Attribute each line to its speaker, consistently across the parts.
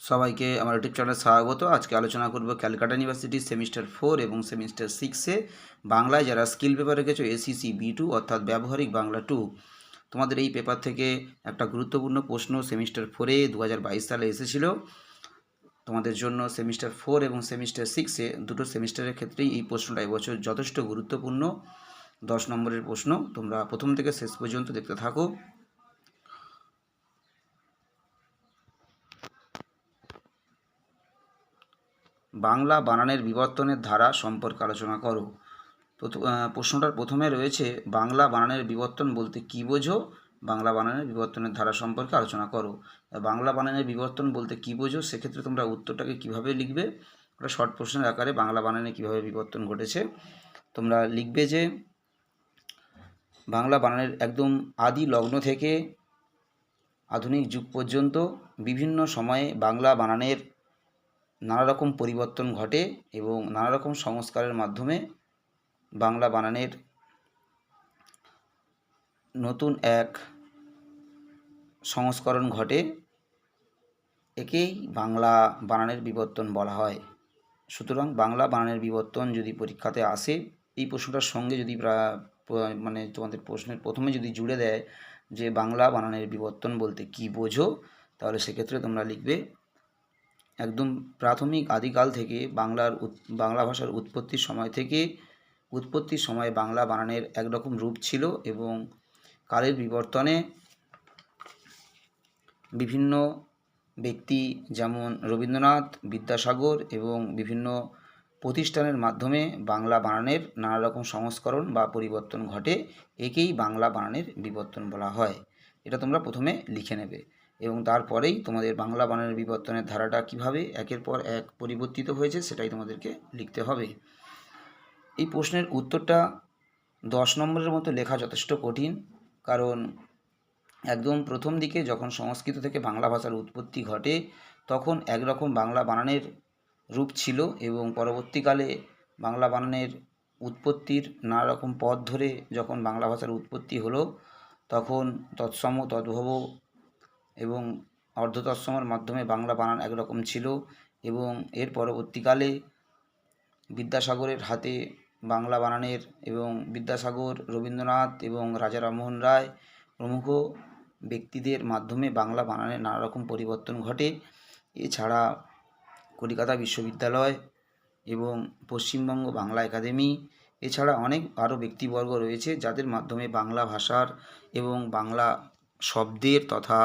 Speaker 1: সবাইকে আমার ইউটিউব চ্যানেলে স্বাগত। আজকে আলোচনা করব ক্যালকাটা ইউনিভার্সিটি সেমিস্টার ফোর এবং সেমিস্টার সিক্সে বাংলায় যারা স্কিল পেপার রেখেছো S E C B two অর্থাৎ ব্যবহারিক বাংলা টু তোমাদের এই পেপার থেকে একটা গুরুত্বপূর্ণ প্রশ্ন সেমিস্টার ফোরে দু হাজার বাইশ সালে এসেছিল। তোমাদের জন্য সেমিস্টার ফোর এবং সেমিস্টার সিক্সে দুটো সেমিস্টারের ক্ষেত্রেই এই প্রশ্নটা এবছর যথেষ্ট গুরুত্বপূর্ণ। দশ নম্বরের প্রশ্ন, তোমরা প্রথম থেকে শেষ পর্যন্ত দেখতে থাকো। বাংলা বানানের বিবর্তনের ধারা সম্পর্কে আলোচনা করো। প্রশ্নটার প্রথমে রয়েছে, বাংলা বানানের বিবর্তন বলতে কী বোঝো? বাংলা বানানের বিবর্তনের ধারা সম্পর্কে আলোচনা করো। বাংলা বানানের বিবর্তন বলতে কী বোঝো? সেক্ষেত্রে তোমরা উত্তরটাকে কীভাবে লিখবে? ওটা শর্ট প্রশ্নের আকারে বাংলা বানানে কীভাবে বিবর্তন ঘটেছে? তোমরা লিখবে যে, বাংলা বানানের একদম আদি লগ্ন থেকে আধুনিক যুগ পর্যন্ত বিভিন্ন সময়ে বাংলা বানানের নানা রকম পরিবর্তন ঘটে এবং নানা রকম সংস্কারের মাধ্যমে বাংলা বানানের নতুন এক সংস্করণ ঘটে। একেই বাংলা বানানের বিবর্তন বলা হয়। সুতরাং বাংলা বানানের বিবর্তন যদি পরীক্ষাতে আসে, এই প্রশ্নটার সঙ্গে যদি মানে তোমাদের প্রশ্নের প্রথমে যদি জুড়ে দেয় যে বাংলা বানানের বিবর্তন বলতে কী বোঝো, তাহলে সেক্ষেত্রে তোমরা লিখবে একদম প্রাথমিক আদিকাল থেকে বাংলার বাংলা ভাষার উৎপত্তির সময় থেকে উৎপত্তির সময় বাংলা বানানের একরকম রূপ ছিল এবং কালের বিবর্তনে বিভিন্ন ব্যক্তি যেমন রবীন্দ্রনাথ, বিদ্যাসাগর এবং বিভিন্ন প্রতিষ্ঠানের মাধ্যমে বাংলা বানানের নানা রকম সংস্করণ বা পরিবর্তন ঘটে, একেই বাংলা বানানের বিবর্তন বলা হয়। এটা তোমরা প্রথমে লিখে নেবে। এবং তারপরেই তোমাদের বাংলা বানানের বিবর্তনের ধারাটা কীভাবে একের পর এক পরিবর্তিত হয়েছে সেটাই তোমাদেরকে লিখতে হবে। এই প্রশ্নের উত্তরটা দশ নম্বরের মতো লেখা যথেষ্ট কঠিন, কারণ একদম প্রথম দিকে যখন সংস্কৃত থেকে বাংলা ভাষার উৎপত্তি ঘটে, তখন একরকম বাংলা বানানের রূপ ছিল এবং পরবর্তীকালে বাংলা বানানের উৎপত্তির নানা রকম পথ ধরে যখন বাংলা ভাষার উৎপত্তি হলো, তখন তৎসম, তদ্ভব এবং অর্ধতৎসমের মাধ্যমে বাংলা বানান একরকম ছিল এবং এর পরবর্তীকালে বিদ্যাসাগরের হাতে বাংলা বানানের এবং বিদ্যাসাগর, রবীন্দ্রনাথ এবং রাজা রামমোহন রায় প্রমুখ ব্যক্তিদের মাধ্যমে বাংলা বানানের নানা রকম পরিবর্তন ঘটে। এছাড়া কলকাতা বিশ্ববিদ্যালয় এবং পশ্চিমবঙ্গ বাংলা একাডেমি, এছাড়া অনেক আরও ব্যক্তিবর্গ রয়েছে যাদের মাধ্যমে বাংলা ভাষার এবং বাংলা শব্দের তথা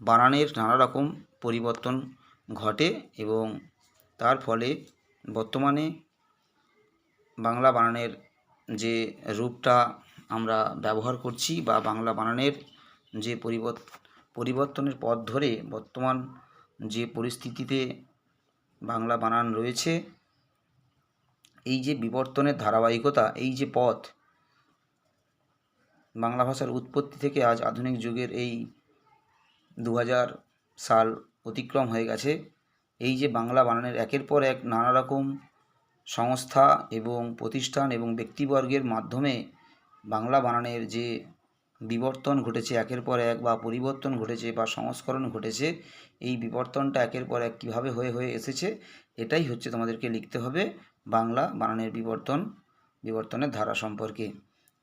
Speaker 1: বানানের নানা রকম পরিবর্তন ঘটে এবং তার ফলে বর্তমানে বাংলা বানানের যে রূপটা আমরা ব্যবহার করছি বা বাংলা বানানের যে পরিবর্ত পরিবর্তনের পথ ধরে বর্তমান যে পরিস্থিতিতে বাংলা বানান রয়েছে, এই যে বিবর্তনের ধারাবাহিকতা, এই যে পথ, বাংলা ভাষার উৎপত্তি থেকে আজ আধুনিক যুগের এই দু হাজার সাল অতিক্রম হয়ে গেছে। এই যে বাংলা বানানের একের পর এক নানা রকম সংস্থা এবং প্রতিষ্ঠান এবং ব্যক্তিবর্গের মাধ্যমে বাংলা বানানের যে বিবর্তন ঘটেছে, একের পর এক বা পরিবর্তন ঘটেছে বা সংস্করণ ঘটেছে, এই বিবর্তনটা একের পর এক কীভাবে হয়ে হয়ে এসেছে, এটাই হচ্ছে তোমাদেরকে লিখতে হবে বাংলা বানানের বিবর্তন, বিবর্তনের ধারা সম্পর্কে।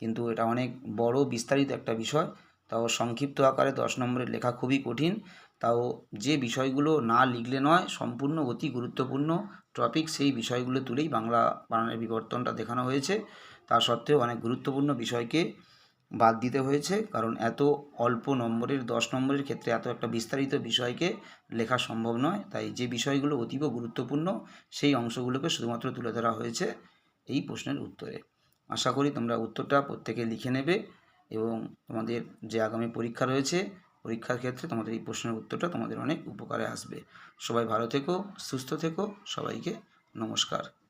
Speaker 1: কিন্তু এটা অনেক বড় বিস্তারিত একটা বিষয়। তাও সংক্ষিপ্ত আকারে দশ নম্বরের লেখা খুবই কঠিন। তাও যে বিষয়গুলো না লিখলে নয়, সম্পূর্ণ অতি গুরুত্বপূর্ণ টপিক সেই বিষয়গুলো তুলেই বাংলা বানানের বিবর্তনটা দেখানো হয়েছে। তা সত্ত্বেও অনেক গুরুত্বপূর্ণ বিষয়কে বাদ দিতে হয়েছে, কারণ এত অল্প নম্বরের, দশ নম্বরের ক্ষেত্রে এত একটা বিস্তারিত বিষয়কে লেখা সম্ভব নয়। তাই যে বিষয়গুলো অতীব গুরুত্বপূর্ণ, সেই অংশগুলোকে শুধুমাত্র তুলে ধরা হয়েছে এই প্রশ্নের উত্তরে। আশা করি তোমরা উত্তরটা প্রত্যেকে লিখে নেবে। এবং তোমাদের যে আগামী পরীক্ষা রয়েছে, পরীক্ষার ক্ষেত্রে তোমাদের এই প্রশ্নের উত্তরটা তোমাদের অনেক উপকারে আসবে। সবাই ভালো থেকো, সুস্থ থেকো, সবাইকে নমস্কার।